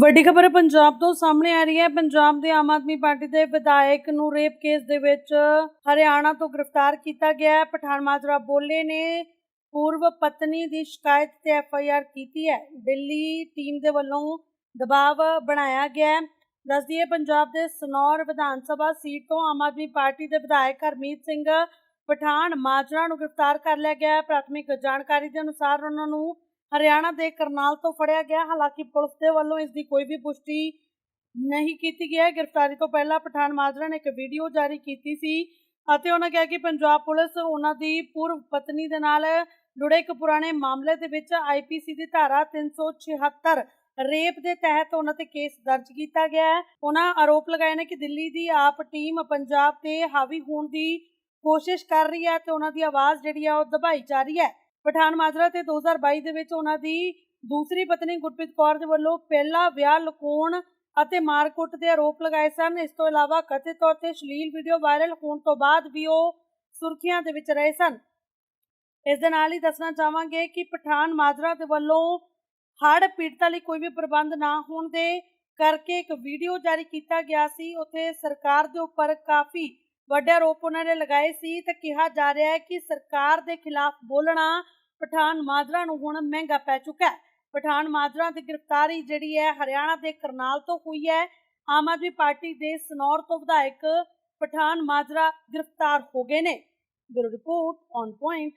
ਵੱਡੀ ਖਬਰ ਪੰਜਾਬ ਤੋਂ ਸਾਹਮਣੇ ਆ ਰਹੀ ਹੈ। ਪੰਜਾਬ ਦੇ ਆਮ ਆਦਮੀ ਪਾਰਟੀ ਦੇ ਵਿਧਾਇਕ ਨੂੰ ਰੇਪ ਕੇਸ ਦੇ ਵਿੱਚ ਹਰਿਆਣਾ ਤੋਂ ਗ੍ਰਿਫਤਾਰ ਕੀਤਾ ਗਿਆ ਹੈ। ਪਠਾਨ ਮਾਜਰਾ ਬੋਲੇ ਨੇ ਪੂਰਵ ਪਤਨੀ ਦੀ ਸ਼ਿਕਾਇਤ ਤੇ ਐਫ ਆਈ ਆਰ ਕੀਤੀ ਹੈ। ਦਿੱਲੀ ਟੀਮ ਦੇ ਵੱਲੋਂ ਦਬਾਅ ਬਣਾਇਆ ਗਿਆ ਹੈ। ਦੱਸ ਦਈਏ, ਪੰਜਾਬ ਦੇ ਸਨੌਰ ਵਿਧਾਨ ਸਭਾ ਸੀਟ ਤੋਂ ਆਮ ਆਦਮੀ ਪਾਰਟੀ ਦੇ ਵਿਧਾਇਕ ਹਰਮੀਤ ਸਿੰਘ ਪਠਾਨ ਮਾਜਰਾ ਨੂੰ ਗ੍ਰਿਫਤਾਰ ਕਰ ਲਿਆ ਗਿਆ ਹੈ। ਪ੍ਰਾਥਮਿਕ ਜਾਣਕਾਰੀ ਦੇ ਅਨੁਸਾਰ ਉਹਨਾਂ ਨੂੰ ਹਰਿਆਣਾ ਦੇ ਕਰਨਾਲ ਤੋਂ ਫੜਿਆ ਗਿਆ, ਹਾਲਾਂਕਿ ਪੁਲਿਸ ਦੇ ਵੱਲੋਂ ਇਸ ਦੀ ਕੋਈ ਵੀ ਪੁਸ਼ਟੀ ਨਹੀਂ ਕੀਤੀ ਗਈ ਹੈ। ਗ੍ਰਿਫਤਾਰੀ ਤੋਂ ਪਹਿਲਾਂ ਪਠਾਨ ਮਾਜਰਾ ਨੇ ਇੱਕ ਵੀਡੀਓ ਜਾਰੀ ਕੀਤੀ ਸੀ ਅਤੇ ਉਹਨਾਂ ਕਿਹਾ ਕਿ ਪੰਜਾਬ ਪੁਲਿਸ ਉਹਨਾਂ ਦੀ ਪੂਰਵ ਪਤਨੀ ਦੇ ਨਾਲ ਜੁੜੇ ਇੱਕ ਪੁਰਾਣੇ ਮਾਮਲੇ ਦੇ ਵਿੱਚ ਆਈਪੀਸੀ ਦੀ ਧਾਰਾ 376 ਰੇਪ ਦੇ ਤਹਿਤ ਉਹਨਾਂ ਤੇ ਕੇਸ ਦਰਜ ਕੀਤਾ ਗਿਆ ਹੈ। ਉਹਨਾਂ ਆਰੋਪ ਲਗਾਏ ਨੇ ਕਿ ਦਿੱਲੀ ਦੀ ਆਪ ਟੀਮ ਪੰਜਾਬ ਤੇ ਹਾਵੀ ਹੋਣ ਦੀ ਕੋਸ਼ਿਸ਼ ਕਰ ਰਹੀ ਹੈ ਤੇ ਉਹਨਾਂ ਦੀ ਆਵਾਜ਼ ਜਿਹੜੀ ਆ ਉਹ ਦਬਾਈ ਜਾ ਰਹੀ ਹੈ। ਪਠਾਨ ਮਾਜਰਾ ਤੇ 2022 ਦੇ ਵਿੱਚ ਉਹਨਾਂ ਦੀ ਦੂਸਰੀ ਪਤਨੀ ਗੁਰਪ੍ਰੀਤ ਕੌਰ ਦੇ ਵੱਲੋਂ ਪਹਿਲਾ ਵਿਆਹ ਲੁਕਾਉਣ ਅਤੇ ਮਾਰਕੁੱਟ ਦੇ ਆਰੋਪ ਲਗਾਏ ਸਨ। ਇਸ ਤੋਂ ਇਲਾਵਾ ਕਥਿਤ ਤੌਰ ਤੇ ਅਸ਼ਲੀਲ ਵੀਡੀਓ ਵਾਇਰਲ ਹੋਣ ਤੋਂ ਬਾਅਦ ਵੀ ਉਹ ਸੁਰਖੀਆਂ ਦੇ ਵਿੱਚ ਰਹੇ ਸਨ। ਇਸ ਦੇ ਨਾਲ ਹੀ ਦੱਸਣਾ ਚਾਹਾਂਗੇ ਕਿ ਪਠਾਨ ਮਾਜਰਾ ਦੇ ਵੱਲੋਂ ਹੜ੍ਹ ਪੀੜਤਾਂ ਲਈ ਕੋਈ ਵੀ ਪ੍ਰਬੰਧ ਨਾ ਹੋਣ ਦੇ ਕਰਕੇ ਇੱਕ ਵੀਡੀਓ ਜਾਰੀ ਕੀਤਾ ਗਿਆ ਸੀ। ਉੱਥੇ ਸਰਕਾਰ ਦੇ ਉੱਪਰ ਕਾਫੀ ਵੱਡੇ ਆਰੋਪ ਉਹਨਾਂ ਨੇ ਲਗਾਏ ਸੀ ਤੇ ਕਿਹਾ ਜਾ ਰਿਹਾ ਹੈ ਕਿ ਸਰਕਾਰ ਦੇ ਖਿਲਾਫ ਬੋਲਣਾ ਪਠਾਨ ਮਾਜਰਾ ਨੂੰ ਹੁਣ ਮਹਿੰਗਾ ਪੈ ਚੁੱਕਾ ਹੈ। ਪਠਾਨ ਮਾਜਰਾ ਦੀ ਗ੍ਰਿਫਤਾਰੀ ਜਿਹੜੀ ਹੈ ਹਰਿਆਣਾ ਦੇ ਕਰਨਾਲ ਤੋਂ ਹੋਈ ਹੈ। ਆਮ ਆਦਮੀ ਪਾਰਟੀ ਦੇ ਸਨੌਰ ਤੋਂ ਵਿਧਾਇਕ ਪਠਾਨ ਮਾਜਰਾ ਗ੍ਰਿਫਤਾਰ ਹੋ ਗਏ ਨੇ। Bureau report on point.